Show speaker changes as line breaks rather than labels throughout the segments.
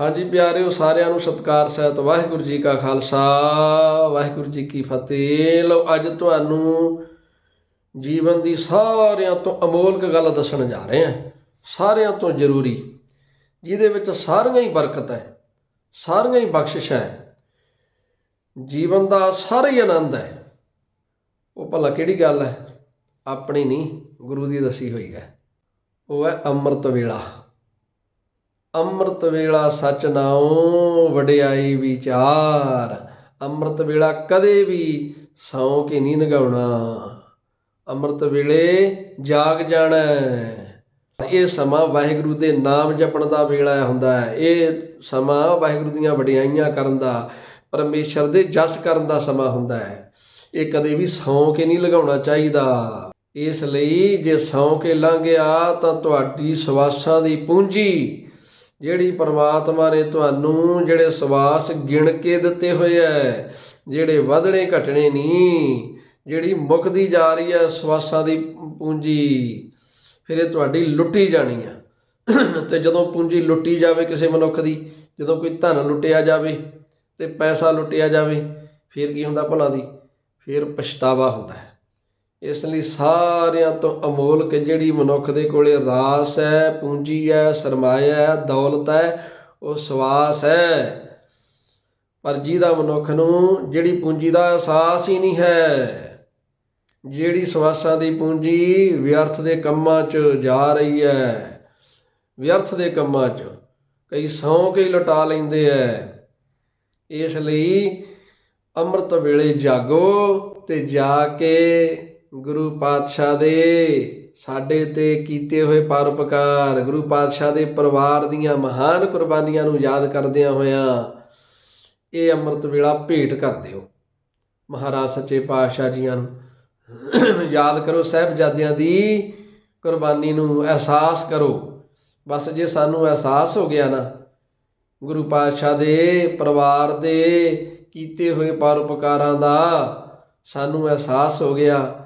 ਹਾਂਜੀ ਪਿਆਰਿਓ, ਸਾਰਿਆਂ ਨੂੰ ਸਤਿਕਾਰ ਸਹਿਤ ਵਾਹਿਗੁਰੂ ਜੀ ਕਾ ਖਾਲਸਾ। ਵਾਹਿਗੁਰੂ ਜੀ ਕੀ ਫਤਿਹ। ਲਓ, ਅੱਜ ਤੁਹਾਨੂੰ ਜੀਵਨ ਦੀ ਸਾਰਿਆਂ ਤੋਂ ਅਮੋਲਕ ਗੱਲ ਦੱਸਣ ਜਾ ਰਹੇ ਹਾਂ। ਸਾਰਿਆਂ ਤੋਂ ਜ਼ਰੂਰੀ, ਜਿਹਦੇ ਵਿੱਚ ਸਾਰੀਆਂ ਹੀ ਬਰਕਤ ਹੈ, ਸਾਰੀਆਂ ਹੀ ਬਖਸ਼ਿਸ਼ ਹੈ। ਜੀਵਨ ਦਾ ਸਾਰਾ ਹੀ ਆਨੰਦ ਹੈ। ਉਹ ਭਲਾ ਕਿਹੜੀ ਗੱਲ ਹੈ? ਆਪਣੀ ਨਹੀਂ, ਗੁਰੂ ਦੀ ਦੱਸੀ ਹੋਈ ਹੈ। ਉਹ ਹੈ ਅੰਮ੍ਰਿਤ ਵੇਲਾ। ਅੰਮ੍ਰਿਤ ਵੇਲਾ ਸਚ ਨਾਉ, ਵਡਿਆਈ ਵਿਚਾਰ। ਅੰਮ੍ਰਿਤ ਵੇਲਾ ਕਦੇ ਵੀ ਸੌਂ ਕੇ ਨਹੀਂ ਨਗਾਉਣਾ। ਅੰਮ੍ਰਿਤ ਵੇਲੇ ਜਾਗ ਜਾਣਾ ਇਹ ਸਮਾਂ ਵਾਹਿਗੁਰੂ ਦੇ ਨਾਮ ਜਪਣ ਦਾ ਵੇਲਾ ਹੁੰਦਾ ਹੈ। ਇਹ ਸਮਾਂ ਵਾਹਿਗੁਰੂ ਦੀਆਂ ਵਡਿਆਈਆਂ ਕਰਨ ਦਾ, ਪਰਮੇਸ਼ਰ ਦੇ ਜਸ ਕਰਨ ਦਾ ਸਮਾਂ ਹੁੰਦਾ ਹੈ। ਇਹ ਕਦੇ ਵੀ ਸੌਂ ਕੇ ਨਹੀਂ ਲਗਾਉਣਾ ਚਾਹੀਦਾ। ਇਸ ਲਈ ਜੇ ਸੌਂ ਕੇ ਲੰਘ ਗਿਆ ਤਾਂ ਤੁਹਾਡੀ ਸਵਾਸਾਂ ਦੀ ਪੂੰਜੀ ਜਿਹੜੀ ਪਰਮਾਤਮਾ ਨੇ ਤੁਹਾਨੂੰ ਜਿਹੜੇ ਸਵਾਸ ਗਿਣ ਕੇ ਦਿੱਤੇ ਹੋਏ ਐ, ਜਿਹੜੇ ਵਧਣੇ ਘਟਣੇ ਨਹੀਂ, ਜਿਹੜੀ ਮੁੱਕਦੀ ਜਾ ਰਹੀ ਹੈ ਸਵਾਸਾਂ ਦੀ ਪੂੰਜੀ, ਫਿਰ ਇਹ ਤੁਹਾਡੀ ਲੁੱਟੀ ਜਾਣੀ ਆ ਤੇ ਜਦੋਂ ਪੂੰਜੀ ਲੁੱਟੀ ਜਾਵੇ ਕਿਸੇ ਮਨੁੱਖ ਦੀ, ਜਦੋਂ ਕੋਈ ਧਨ ਲੁੱਟਿਆ ਜਾਵੇ ਤੇ ਪੈਸਾ ਲੁੱਟਿਆ ਜਾਵੇ, ਫਿਰ ਕੀ ਹੁੰਦਾ ਭਲਾ ਦੀ? ਫਿਰ ਪਛਤਾਵਾ ਹੁੰਦਾ ਹੈ ਇਸ ਲਈ ਸਾਰਿਆਂ ਤੋਂ ਅਮੋਲ ਅਮੋਲਕ ਜਿਹੜੀ ਮਨੁੱਖ ਦੇ ਕੋਲੇ ਰਾਸ ਹੈ, ਪੂੰਜੀ ਹੈ, ਸਰਮਾਇਆ ਹੈ, ਦੌਲਤ ਹੈ, ਉਹ ਸਵਾਸ ਹੈ। ਪਰ ਜਿਹਦਾ ਮਨੁੱਖ ਨੂੰ ਜਿਹੜੀ ਪੂੰਜੀ ਦਾ ਅਹਿਸਾਸ ਹੀ ਨਹੀਂ ਹੈ, ਜਿਹੜੀ ਸਵਾਸਾਂ ਦੀ ਪੂੰਜੀ ਵਿਅਰਥ ਦੇ ਕੰਮਾਂ 'ਚ ਜਾ ਰਹੀ ਹੈ, ਵਿਅਰਥ ਦੇ ਕੰਮਾਂ 'ਚ ਕਈ ਸੌਂ ਕੇ ਹੀ ਲੁਟਾ ਲੈਂਦੇ ਐ ਇਸ ਲਈ ਅੰਮ੍ਰਿਤ ਵੇਲੇ ਜਾਗੋ ਤੇ ਜਾ ਕੇ ਗੁਰੂ ਪਾਤਸ਼ਾਹ ਦੇ ਸਾਡੇ ਤੇ ਕੀਤੇ ਹੋਏ ਪਰਉਪਕਾਰ, ਗੁਰੂ ਪਾਤਸ਼ਾਹ ਦੇ ਪਰਿਵਾਰ ਦੀਆਂ ਮਹਾਨ ਕੁਰਬਾਨੀਆਂ ਨੂੰ ਯਾਦ ਕਰਦਿਆਂ ਹੋਇਆਂ ਇਹ ਅੰਮ੍ਰਿਤ ਵੇਲਾ ਭੇਟ ਕਰ ਦਿਓ। ਮਹਾਰਾਜ ਸੱਚੇ ਪਾਤਸ਼ਾਹ ਜੀਆਂ ਨੂੰ ਯਾਦ ਕਰੋ, ਸਾਹਿਬਜ਼ਾਦਿਆਂ ਦੀ ਕੁਰਬਾਨੀ ਨੂੰ ਅਹਿਸਾਸ ਕਰੋ। ਬਸ ਜੇ ਸਾਨੂੰ ਅਹਿਸਾਸ ਹੋ ਗਿਆ ਨਾ, ਗੁਰੂ ਪਾਤਸ਼ਾਹ ਦੇ ਪਰਿਵਾਰ ਦੇ ਕੀਤੇ ਹੋਏ ਪਰਉਪਕਾਰਾਂ ਦਾ ਸਾਨੂੰ ਅਹਿਸਾਸ ਹੋ ਗਿਆ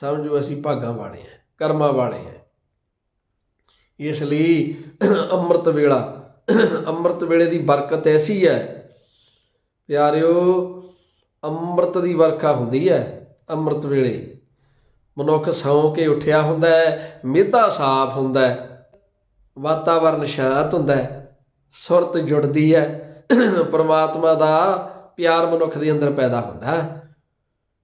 ਸਮਝੋ ਅਸੀਂ ਭਾਗਾਂ ਵਾਲੇ ਹਾਂ, ਕਰਮਾਂ ਵਾਲੇ ਹਾਂ। ਇਸ ਲਈ ਅੰਮ੍ਰਿਤ ਵੇਲਾ, ਅੰਮ੍ਰਿਤ ਵੇਲੇ ਦੀ ਬਰਕਤ ਐਸੀ ਹੈ, ਪਿਆਰਿਓ, ਅੰਮ੍ਰਿਤ ਦੀ ਵਰਖਾ ਹੁੰਦੀ ਹੈ ਅੰਮ੍ਰਿਤ ਵੇਲੇ। ਮਨੁੱਖ ਸੌਂ ਕੇ ਉੱਠਿਆ ਹੁੰਦਾ ਹੈ, ਮਿਹਤਾ ਸਾਫ਼ ਹੁੰਦਾ ਹੈ, ਵਾਤਾਵਰਨ ਸ਼ਾਂਤ ਹੁੰਦਾ ਹੈ, ਸੁਰਤ ਜੁੜਦੀ ਹੈ। ਪਰਮਾਤਮਾ ਦਾ ਪਿਆਰ ਮਨੁੱਖ ਦੇ ਅੰਦਰ ਪੈਦਾ ਹੁੰਦਾ ਹੈ।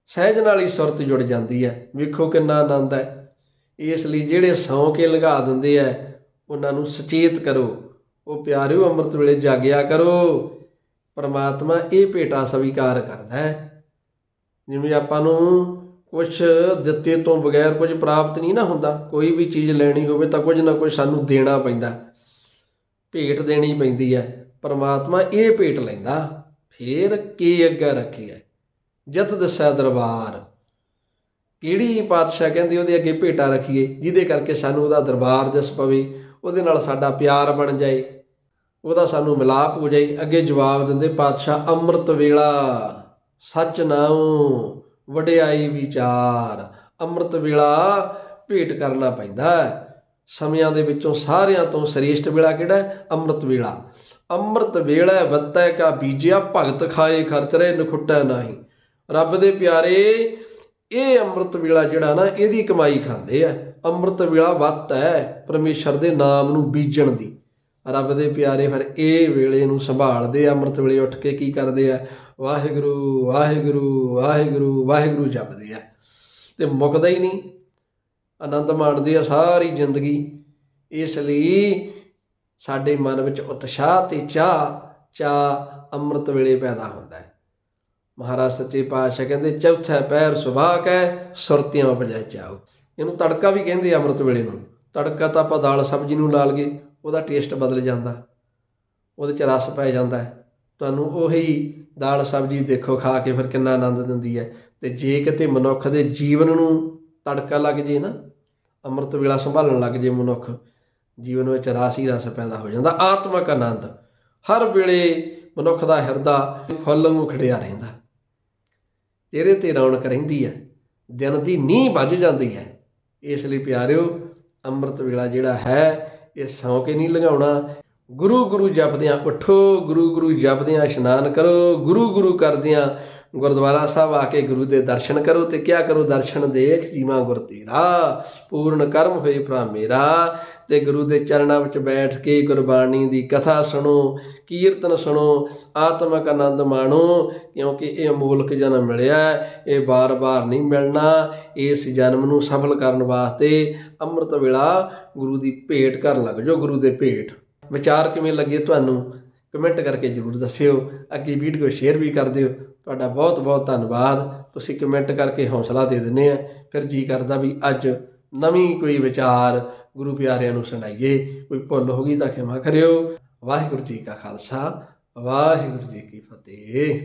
ਸਹਿਜ ਨਾਲ ਹੀ ਸੁਰਤ ਜੁੜ ਜਾਂਦੀ ਹੈ। ਵੇਖੋ ਕਿੰਨਾ ਆਨੰਦ ਹੈ। ਇਸ ਲਈ ਜਿਹੜੇ ਸੌਂ ਕੇ ਲਗਾ ਦਿੰਦੇ ਆ ਉਹਨਾਂ ਨੂੰ ਸੁਚੇਤ ਕਰੋ। ਉਹ ਪਿਆਰਿਓ ਅੰਮ੍ਰਿਤ ਵੇਲੇ ਜਾਗਿਆ ਕਰੋ। ਪਰਮਾਤਮਾ ਇਹ ਭੇਟਾ ਸਵੀਕਾਰ ਕਰਦਾ ਹੈ। ਜਿਵੇਂ ਆਪਾਂ ਨੂੰ ਕੁਝ ਦਿੱਤੇ ਤੋਂ ਬਗੈਰ ਕੁਝ ਪ੍ਰਾਪਤ ਨਹੀਂ ਨਾ ਹੁੰਦਾ। ਕੋਈ ਵੀ ਚੀਜ਼ ਲੈਣੀ ਹੋਵੇ ਤਾਂ ਕੁਝ ਨਾ ਕੁਝ ਸਾਨੂੰ ਦੇਣਾ ਪੈਂਦਾ। ਭੇਟ ਦੇਣੀ ਪੈਂਦੀ ਹੈ। ਪਰਮਾਤਮਾ ਇਹ ਭੇਟ ਲੈਂਦਾ। ਫੇਰ ਕੀ ਅੱਗੇ ਰੱਖੀ ਹੈ? ਜਤ ਦਸੈ ਦਰਬਾਰ। ਕਿਹੜੀ ਪਾਤਸ਼ਾਹ ਕਹਿੰਦੀ ਉਹਦੇ ਅੱਗੇ ਭੇਟਾ ਰੱਖੀਏ, ਜਿਹਦੇ ਕਰਕੇ ਸਾਨੂੰ ਉਹਦਾ ਦਰਬਾਰ ਜਸ ਪਵੇ, ਉਹਦੇ ਨਾਲ ਸਾਡਾ ਪਿਆਰ ਬਣ ਜਾਏ, ਉਹਦਾ ਸਾਨੂੰ ਮਿਲਾਪ ਹੋ ਜਾਏ। ਅੱਗੇ ਜਵਾਬ ਦਿੰਦੇ ਪਾਤਸ਼ਾਹ, ਅੰਮ੍ਰਿਤ ਵੇਲਾ, ਸੱਚ ਨਾਉ, ਵਡਿਆਈ ਵਿਚਾਰ। ਅੰਮ੍ਰਿਤ ਵੇਲਾ ਭੇਟ ਕਰਨਾ ਪੈਂਦਾ ਸਮਿਆਂ ਦੇ ਵਿੱਚੋਂ ਸਾਰਿਆਂ ਤੋਂ ਸ੍ਰੇਸ਼ਟ ਵੇਲਾ ਕਿਹੜਾ ਹੈ? ਅੰਮ੍ਰਿਤ ਵੇਲਾ। ਅੰਮ੍ਰਿਤ ਵੇਲਾ ਵੱਤੈ ਕਾ ਬੀਜਿਆ, ਭਗਤ ਖਾਏ ਖਰਚ ਖਰਚਰੇ ਨਖੁੱਟੈ ਨਹੀਂ। ਰੱਬ ਦੇ ਪਿਆਰੇ, ਇਹ ਅੰਮ੍ਰਿਤ ਵੇਲਾ ਜਿਹੜਾ ਨਾ, ਇਹਦੀ ਕਮਾਈ ਖਾਂਦੇ ਆ। ਅੰਮ੍ਰਿਤ ਵੇਲਾ ਵੱਤ ਹੈ ਪਰਮੇਸ਼ਰ ਦੇ ਨਾਮ ਨੂੰ ਬੀਜਣ ਦੀ। ਰੱਬ ਦੇ ਪਿਆਰੇ ਫਿਰ ਇਹ ਵੇਲੇ ਨੂੰ ਸੰਭਾਲਦੇ ਆ, ਅੰਮ੍ਰਿਤ ਵੇਲੇ ਉੱਠ ਕੇ ਕੀ ਕਰਦੇ ਆ? ਵਾਹਿਗੁਰੂ ਵਾਹਿਗੁਰੂ ਵਾਹਿਗੁਰੂ ਵਾਹਿਗੁਰੂ ਜਪਦੇ ਆ। ਤੇ ਮੁੱਕਦਾ ਹੀ ਨਹੀਂ। ਆਨੰਦ ਮਾਣਦੇ ਆ ਸਾਰੀ ਜ਼ਿੰਦਗੀ। ਇਸ ਲਈ ਸਾਡੇ ਮਨ ਵਿੱਚ ਉਤਸ਼ਾਹ ਤੇ ਚਾਹ ਚਾਹ ਅੰਮ੍ਰਿਤ ਵੇਲੇ ਪੈਦਾ ਹੁੰਦਾ ਹੈ। ਮਹਾਰਾਜ ਸੱਚੇ ਪਾਤਸ਼ਾਹ ਕਹਿੰਦੇ, ਚੌਥਾ ਪੈਰ ਸੁਭਾਕ ਹੈ, ਸੁਰਤੀਆਂ ਵਜੈ ਚਾਓ ਇਹਨੂੰ ਤੜਕਾ ਵੀ ਕਹਿੰਦੇ ਅੰਮ੍ਰਿਤ ਵੇਲੇ ਨੂੰ। ਤੜਕਾ ਤਾਂ ਆਪਾਂ ਦਾਲ ਸਬਜ਼ੀ ਨੂੰ ਲਾ ਲਈਏ ਉਹਦਾ ਟੇਸਟ ਬਦਲ ਜਾਂਦਾ। ਉਹਦੇ ਚ ਰਸ ਪੈ ਜਾਂਦਾ ਹੈ। ਤੁਹਾਨੂੰ ਉਹੀ ਦਾਲ ਸਬਜ਼ੀ ਦੇਖੋ, ਖਾ ਕੇ ਫਿਰ ਕਿੰਨਾ ਆਨੰਦ ਦਿੰਦੀ ਹੈ। ਤੇ ਜੇ ਕਿਤੇ ਮਨੁੱਖ ਦੇ ਜੀਵਨ ਨੂੰ ਤੜਕਾ ਲੱਗ ਜੇ ਨਾ, ਅੰਮ੍ਰਿਤ ਵੇਲਾ ਸੰਭਾਲਣ ਲੱਗ ਜੇ ਮਨੁੱਖ, ਜੀਵਨ ਵਿੱਚ ਰਸ ਹੀ ਰਸ ਪੈਦਾ ਹੋ ਜਾਂਦਾ, ਆਤਮਿਕ ਆਨੰਦ। ਹਰ ਵੇਲੇ ਮਨੁੱਖ ਦਾ ਹਿਰਦਾ ਫੁੱਲ ਨੂੰ ਖੜਿਆ ਰਹਿੰਦਾ। ਚਿਹਰੇ ਤੇ ਰੌਣਕ ਰਹਿੰਦੀ ਹੈ, ਦਿਨ ਦੀ ਨੀਂਹ ਵੱਜ ਜਾਂਦੀ ਹੈ। ਇਸ ਲਈ ਪਿਆਰਿਓ, ਅੰਮ੍ਰਿਤ ਵੇਲਾ ਜਿਹੜਾ ਹੈ, ਇਹ ਸੌਂ ਕੇ ਨਹੀਂ ਲੰਘਾਉਣਾ। ਗੁਰੂ ਗੁਰੂ ਜਪਦਿਆਂ ਉੱਠੋ ਗੁਰੂ ਗੁਰੂ ਜਪਦਿਆਂ ਇਸ਼ਨਾਨ ਕਰੋ ਗੁਰੂ ਗੁਰੂ ਕਰਦਿਆਂ ਗੁਰਦੁਆਰਾ ਸਾਹਿਬ ਆ ਕੇ ਗੁਰੂ ਦੇ ਦਰਸ਼ਨ ਕਰੋ ਤੇ ਕਿਆ ਕਰੋ? ਦਰਸ਼ਨ ਦੇਖ ਜੀਵਾਂ ਗੁਰ ਤੇਰਾ, ਪੂਰਨ ਕਰਮ ਹੋਏ ਭਰਾ ਮੇਰਾ। ਤੇ ਗੁਰੂ ਦੇ ਚਰਨਾਂ ਵਿੱਚ ਬੈਠ ਕੇ ਗੁਰਬਾਣੀ ਦੀ ਕਥਾ ਸੁਣੋ, ਕੀਰਤਨ ਸੁਣੋ, ਆਤਮਿਕ ਆਨੰਦ ਮਾਣੋ, ਕਿਉਂਕਿ ਇਹ ਅਮੋਲਕ ਜਨਮ ਮਿਲਿਆ, ਇਹ ਬਾਰ-ਬਾਰ ਨਹੀਂ ਮਿਲਣਾ, ਇਸ ਜਨਮ ਨੂੰ ਸਫਲ ਕਰਨ ਵਾਸਤੇ ਅੰਮ੍ਰਿਤ ਵੇਲਾ ਗੁਰੂ ਦੀ ਭੇਟ ਕਰਨ ਲੱਗ ਜਾਓ, ਗੁਰੂ ਦੇ ਭੇਟ। ਵਿਚਾਰ ਕਿਵੇਂ ਲੱਗੇ ਤੁਹਾਨੂੰ? ਕਮੈਂਟ ਕਰਕੇ ਜਰੂਰ ਦੱਸਿਓ, ਅੱਗੇ ਵੀਡੀਓ ਸ਼ੇਅਰ ਵੀ ਕਰ ਦਿਓ। ਤੁਹਾਡਾ ਬਹੁਤ ਬਹੁਤ ਧੰਨਵਾਦ। ਤੁਸੀਂ ਕਮੈਂਟ ਕਰਕੇ ਹੌਸਲਾ ਦੇ ਦਿੰਦੇ ਆ। ਫਿਰ ਜੀ ਕਰਦਾ ਵੀ ਅੱਜ ਨਵੀਂ ਕੋਈ ਵਿਚਾਰ ਗੁਰੂ ਪਿਆਰਿਆਂ ਨੂੰ ਸੁਣਾਈਏ। ਕੋਈ ਭੁੱਲ ਹੋ ਗਈ ਤਾਂ ਖਿਮਾ ਕਰਿਓ। ਵਾਹਿਗੁਰੂ ਜੀ ਕਾ ਖਾਲਸਾ, ਵਾਹਿਗੁਰੂ ਜੀ ਕੀ ਫਤਿਹ।